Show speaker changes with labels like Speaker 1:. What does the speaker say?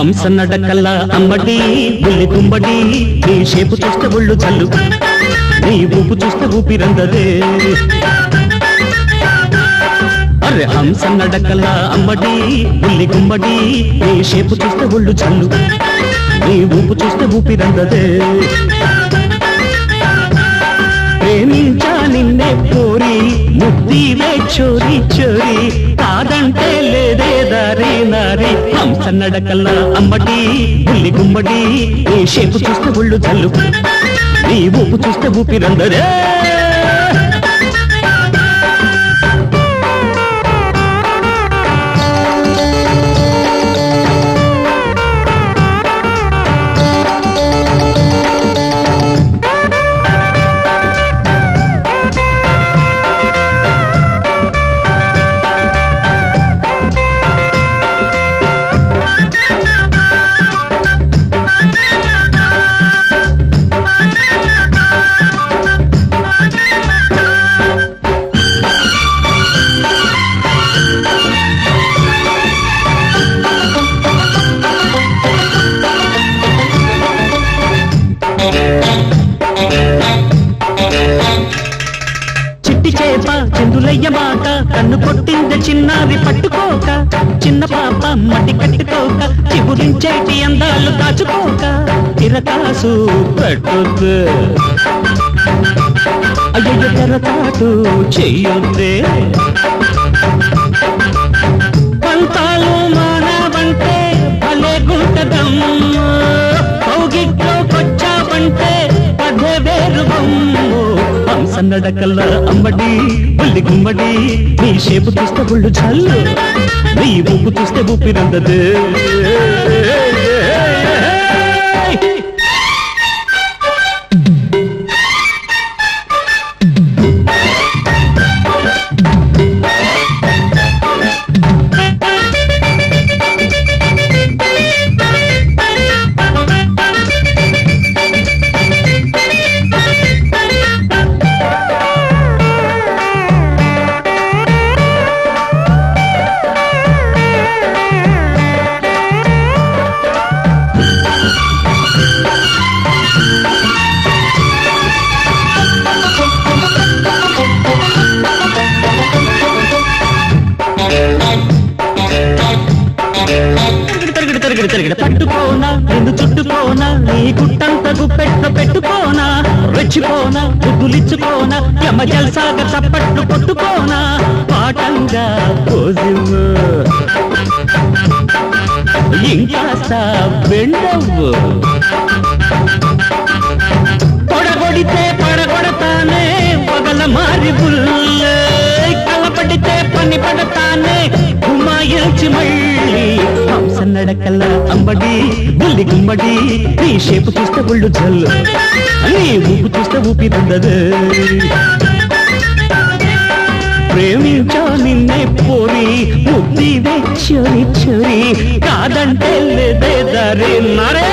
Speaker 1: హంస నడకల్లా అమ్మడి బుల్లి కుంబడి నీ షేపు చూస్తే ఒళ్ళు చల్లు నీ ఊపు చూస్తే ఊపిరందదే అరే హంస నడకల్లా అమ్మడి బుల్లి కుంబడి నీ షేపు చూస్తే ఒళ్ళు చల్లు నీ ఊపు చూస్తే ఊపిరందదే ప్రేమించా నిన్నే పోరి ముద్దివే చోరి చోరి కాదంటే లేదే దారి నారి. హంస నడకల్లా అమ్మటి బుల్లి గుమ్మడి ఏ షేపు చూస్తే ఒళ్ళు చల్లు. నీ ఊపు చూస్తే ఊపిరందరే. చిట్టి చేప చందులయ్య మాట. కన్ను కొట్టింది చిన్నారి పట్టుకోక. చిన్న పాప మట్టి కట్టుకోక. చిగురించేటి అందాలు దాచుకోక తిరకాసు పెట్టొద్దు అయ్యయ్య తెరతాటు చెయ్యొద్దే. నడకల్లా అమ్మడి బుల్లి గుమ్మడి నీ షేపు చూస్తే బుళ్ళు చల్లు నీ ఊపు చూస్తే ఊపిరందదు తిరిగిడి తిరిగిడి పట్టుకోనా నిన్ను చుట్టుకోనా నీ గుట్టంత గుప్పెట్ల పెట్టుకోనా రెచ్చిపోనా బుద్ధులిచ్చుకోనా యమ జల్సాగ చప్పట్లు కొట్టుకోనా పాటంగా పోజివ్వు ఇంకాస్త బెండవ్వు తానే పడతానే గుమాయించి మళ్ళీ హంస నడకల అంబడి బుల్లి గుమ్మడి నీ షేపు చూస్తే ఒళ్ళు జల్లు నీ ఊపు చూస్తే ఊపిరందదు ప్రేమించా నిన్నే పోరి ముద్దివే చొరి చొరి కాదంటే లేదే నరే.